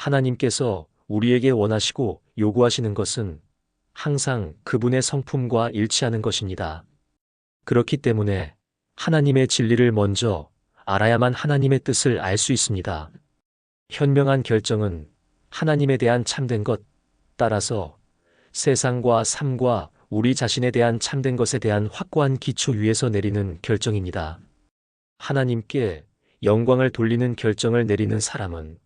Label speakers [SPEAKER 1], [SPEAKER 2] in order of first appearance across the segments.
[SPEAKER 1] 하나님께서 우리에게 원하시고 요구하시는 것은 항상 그분의 성품과 일치하는 것입니다. 그렇기 때문에 하나님의 진리를 먼저 알아야만 하나님의 뜻을 알 수 있습니다. 현명한 결정은 하나님에 대한 참된 것, 따라서 세상과 삶과 우리 자신에 대한 참된 것에 대한 확고한 기초 위에서 내리는 결정입니다. 하나님께 영광을 돌리는 결정을 내리는 사람은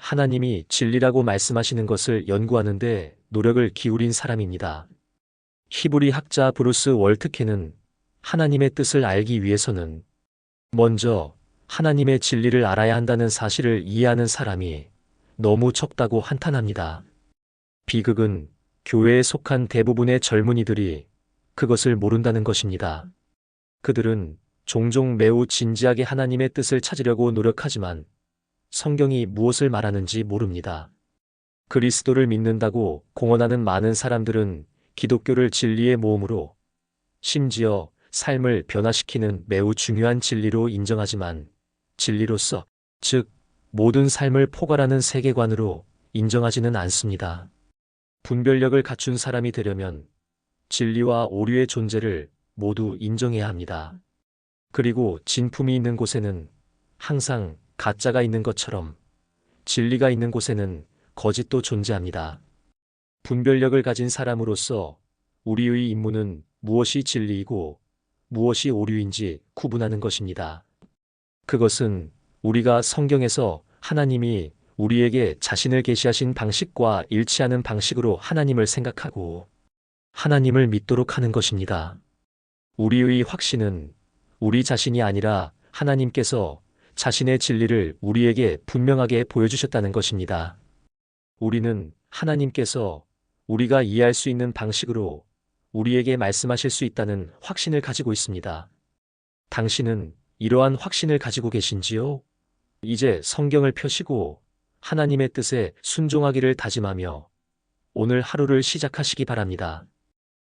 [SPEAKER 1] 하나님이 진리라고 말씀하시는 것을 연구하는데 노력을 기울인 사람입니다. 히브리 학자 브루스 월트케는 하나님의 뜻을 알기 위해서는 먼저 하나님의 진리를 알아야 한다는 사실을 이해하는 사람이 너무 적다고 한탄합니다. 비극은 교회에 속한 대부분의 젊은이들이 그것을 모른다는 것입니다. 그들은 종종 매우 진지하게 하나님의 뜻을 찾으려고 노력하지만 성경이 무엇을 말하는지 모릅니다. 그리스도를 믿는다고 공언하는 많은 사람들은 기독교를 진리의 모험으로 심지어 삶을 변화시키는 매우 중요한 진리로 인정하지만 진리로서, 즉, 모든 삶을 포괄하는 세계관으로 인정하지는 않습니다. 분별력을 갖춘 사람이 되려면 진리와 오류의 존재를 모두 인정해야 합니다. 그리고 진품이 있는 곳에는 항상 가짜가 있는 것처럼 진리가 있는 곳에는 거짓도 존재합니다. 분별력을 가진 사람으로서 우리의 임무는 무엇이 진리이고 무엇이 오류인지 구분하는 것입니다. 그것은 우리가 성경에서 하나님이 우리에게 자신을 계시하신 방식과 일치하는 방식으로 하나님을 생각하고 하나님을 믿도록 하는 것입니다. 우리의 확신은 우리 자신이 아니라 하나님께서 자신의 진리를 우리에게 분명하게 보여주셨다는 것입니다. 우리는 하나님께서 우리가 이해할 수 있는 방식으로 우리에게 말씀하실 수 있다는 확신을 가지고 있습니다. 당신은 이러한 확신을 가지고 계신지요? 이제 성경을 펴시고 하나님의 뜻에 순종하기를 다짐하며 오늘 하루를 시작하시기 바랍니다.